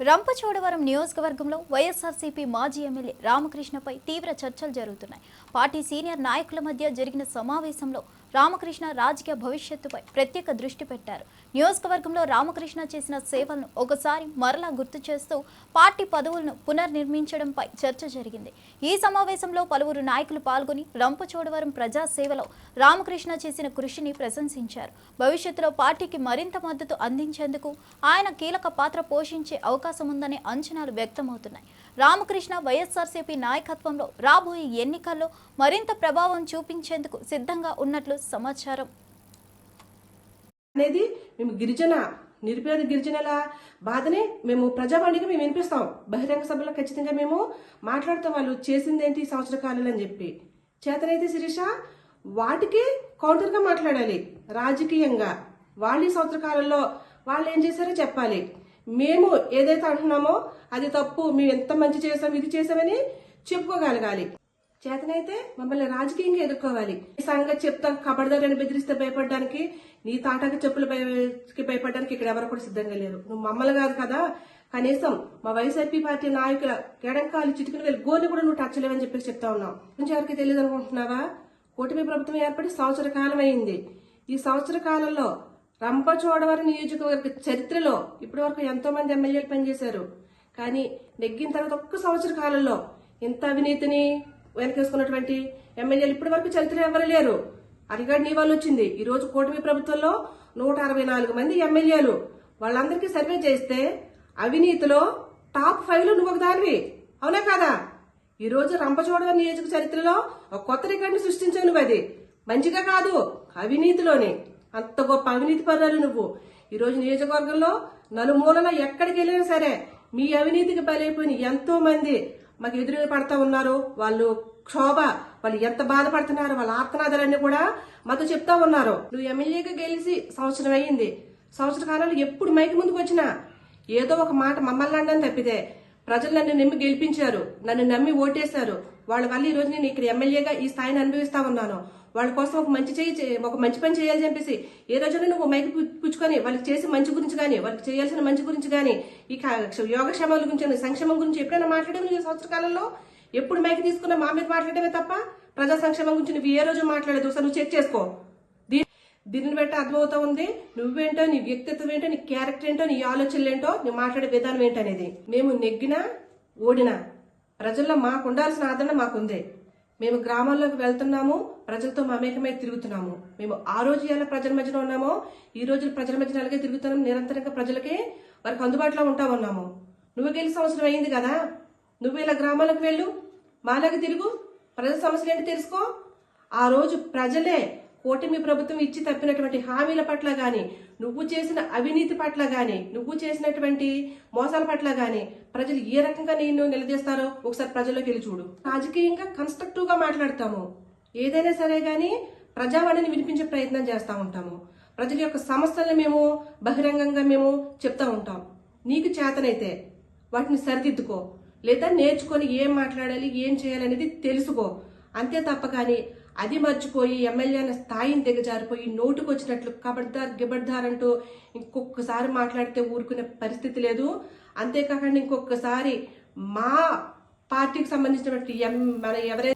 రంపచోడవరం నియోజకవర్గంలో వైఎస్ఆర్సీపీ మాజీ ఎమ్మెల్యే రామకృష్ణపై తీవ్ర చర్చలు జరుగుతున్నాయి. పార్టీ సీనియర్ నాయకుల మధ్య జరిగిన సమావేశంలో రామకృష్ణ రాజకీయ భవిష్యత్తుపై ప్రత్యేక దృష్టి పెట్టారు. నియోజకవర్గంలో రామకృష్ణ చేసిన సేవలను ఒకసారి మరలా గుర్తు చేస్తూ పార్టీ పదవులను పునర్నిర్మించడంపై చర్చ జరిగింది. ఈ సమావేశంలో పలువురు నాయకులు పాల్గొని రంపచోడవరం ప్రజా సేవలో రామకృష్ణ చేసిన కృషిని ప్రశంసించారు. భవిష్యత్తులో పార్టీకి మరింత మద్దతు అందించేందుకు ఆయన కీలక పాత్ర పోషించే అవకాశం ఉందనే అంచనాలు వ్యక్తమవుతున్నాయి. రామకృష్ణ వైఎస్ఆర్సీపీ నాయకత్వంలో రాబోయే ఎన్నికల్లో మరింత ప్రభావం చూపించేందుకు సిద్ధంగా ఉన్నట్లు సమాచారం. అనేది మేము గిరిజన నిరుపేద గిరిజనుల బాధని మేము ప్రజావాణిగా మేము వినిపిస్తాం. బహిరంగ సభలో ఖచ్చితంగా మేము మాట్లాడుతాం వాళ్ళు చేసిందేంటి ఈ సంవత్సర కాలంలో అని చెప్పి. చేతనైతే శిరీష వాటికి కౌంటర్గా మాట్లాడాలి రాజకీయంగా. వాళ్ళు ఈ సంవత్సర కాలంలో వాళ్ళు ఏం చేశారో చెప్పాలి. మేము ఏదైతే అంటున్నామో అది తప్పు మేము ఎంత మంచి చేసాం ఇది చేసామని చెప్పుకోగలగాలి. చేతనైతే మమ్మల్ని రాజకీయంగా ఎదుర్కోవాలి. ఈ సంగతి చెప్తాం కబడదారని బెదిరిస్తే భయపడడానికి నీ తాటాకి చెప్పులు భయపడడానికి ఇక్కడ ఎవరు కూడా సిద్ధంగా లేరు. నువ్వు మమ్మల్ని కాదు కదా. కనీసం మా వైఎస్ఆర్పీ పార్టీ నాయకుల ఎడంకాలు చిటికలు వెళ్ళి గోని కూడా నువ్వు టచ్ లేవని చెప్పేసి చెప్తా ఉన్నావు. కొంచెం ఎవరికి తెలియదు అనుకుంటున్నావా? కూటమి ప్రభుత్వం ఏర్పడి సంవత్సర కాలం అయింది. ఈ సంవత్సర కాలంలో రంపచోడవరం నియోజకవర్గ చరిత్రలో ఇప్పటి వరకు ఎంతో మంది ఎమ్మెల్యేలు పనిచేశారు. కానీ నెగ్గిన తర్వాత ఒక్క సంవత్సర కాలంలో ఇంత అవినీతిని వెనకేసుకున్నటువంటి ఎమ్మెల్యేలు ఇప్పటి వరకు చరిత్ర ఎవరు లేరు. అడిగాడు నీ వాళ్ళు వచ్చింది. ఈ రోజు కూటమి ప్రభుత్వంలో నూట అరవై నాలుగు మంది ఎమ్మెల్యేలు. వాళ్ళందరికీ సర్వే చేస్తే అవినీతిలో టాప్ ఫైవ్లో నువ్వు ఒక దానివి అవునా కాదా? ఈ రోజు రంపచోడవరం నియోజక చరిత్రలో ఒక కొత్త రికార్డుని సృష్టించావు నువ్వు అది మంచిగా కాదు. అవినీతిలోనే. అంత గొప్ప అవినీతి పరురాలు నువ్వు. ఈరోజు నియోజకవర్గంలో నలుమూలన ఎక్కడికి వెళ్ళినా సరే మీ అవినీతికి బలైపోయిన ఎంతో మంది మాకు ఎదురు పడతా ఉన్నారు. వాళ్ళు క్షోభ వాళ్ళు ఎంత బాధపడుతున్నారు వాళ్ళ ఆత్మనాథాలన్నీ కూడా మాతో చెప్తా ఉన్నారు. నువ్వు ఎమ్మెల్యేగా గెలిచి సంవత్సరం అయ్యింది. సంవత్సర కాలంలో ఎప్పుడు మైకి ముందుకు వచ్చినా ఏదో ఒక మాట మమ్మల్ని అనడం తప్పితే ప్రజలు నన్ను నమ్మి గెలిపించారు నన్ను నమ్మి ఓటేశారు. వాళ్ళ వల్ల ఈ నేను ఇక్కడ ఎమ్మెల్యేగా ఈ స్థాయిని అనుభవిస్తా ఉన్నాను. వాళ్ళ కోసం ఒక మంచి చేయి ఒక మంచి పని చేయాలని చెప్పేసి ఏ రోజున నువ్వు మైకి పుచ్చుకొని వాళ్ళకి చేసి మంచి గురించి కానీ వాళ్ళకి చేయాల్సిన మంచి గురించి కానీ ఈ యోగక్షేమాల గురించి సంక్షేమం గురించి ఎప్పుడైనా మాట్లాడేవి నువ్వు సంవత్సర కాలంలో? ఎప్పుడు మైకి తీసుకున్నా మా మీద మాట్లాడేవే తప్ప ప్రజా సంక్షేమం గురించి నువ్వు ఏ రోజు మాట్లాడేది ఒకసారి నువ్వు చెక్ చేసుకో. దీ- దీనిని బట్టి అర్థమవుతా ఉంది నువ్వేంటో నీ వ్యక్తిత్వం ఏంటో నీ క్యారెక్టర్ ఏంటో నీ ఆలోచనలు ఏంటో నువ్వు మాట్లాడే విధానం ఏంటనేది. మేము నెగ్గినా ఓడినా ప్రజల్లో మాకు ఉండాల్సిన ఆదరణ మాకుంది. మేము గ్రామాల్లోకి వెళ్తున్నాము ప్రజలతో మమేకమై తిరుగుతున్నాము. మేము ఆ రోజు ఎలా ప్రజల మధ్యన ఉన్నామో ఈ రోజు ప్రజల మధ్యన అలాగే తిరుగుతున్నాం నిరంతరంగా ప్రజలకి వారికి అందుబాటులో ఉంటా ఉన్నాము. నువ్వు గెలిచి సంవత్సరం అయింది కదా? నువ్వు ఇలా గ్రామాలకు వెళ్ళు మాలాగా తిరుగు ప్రజల సమస్యలు ఏంటి తెలుసుకో? ఆ రోజు ప్రజలే కూటమి ప్రభుత్వం ఇచ్చి తప్పినటువంటి హామీల పట్ల గాని నువ్వు చేసిన అవినీతి పట్ల గాని నువ్వు చేసినటువంటి మోసాల పట్ల గాని ప్రజలు ఏ రకంగా నేను నిలదీస్తారో ఒకసారి ప్రజల్లోకి వెళ్ళి చూడు. రాజకీయంగా కన్స్ట్రక్టివ్గా మాట్లాడతాము. ఏదైనా సరే గాని ప్రజావాణిని వినిపించే ప్రయత్నం చేస్తూ ఉంటాము. ప్రజల యొక్క సమస్యలను మేము బహిరంగంగా మేము చెప్తా ఉంటాం. నీకు చేతనైతే వాటిని సరిదిద్దుకో. లేదా నేర్చుకొని ఏం మాట్లాడాలి ఏం చేయాలనేది తెలుసుకో. అంతే తప్ప కానీ అది మర్చిపోయి ఎమ్మెల్యే స్థాయిని దిగజారిపోయి నోటుకు వచ్చినట్లు కబడ్దార్ గిబడ్దార్ అంటూ ఇంకొకసారి మాట్లాడితే ఊరుకునే పరిస్థితి లేదు. అంతేకాకుండా ఇంకొకసారి మా పార్టీకి సంబంధించినటువంటి ఎం మన ఎవరైతే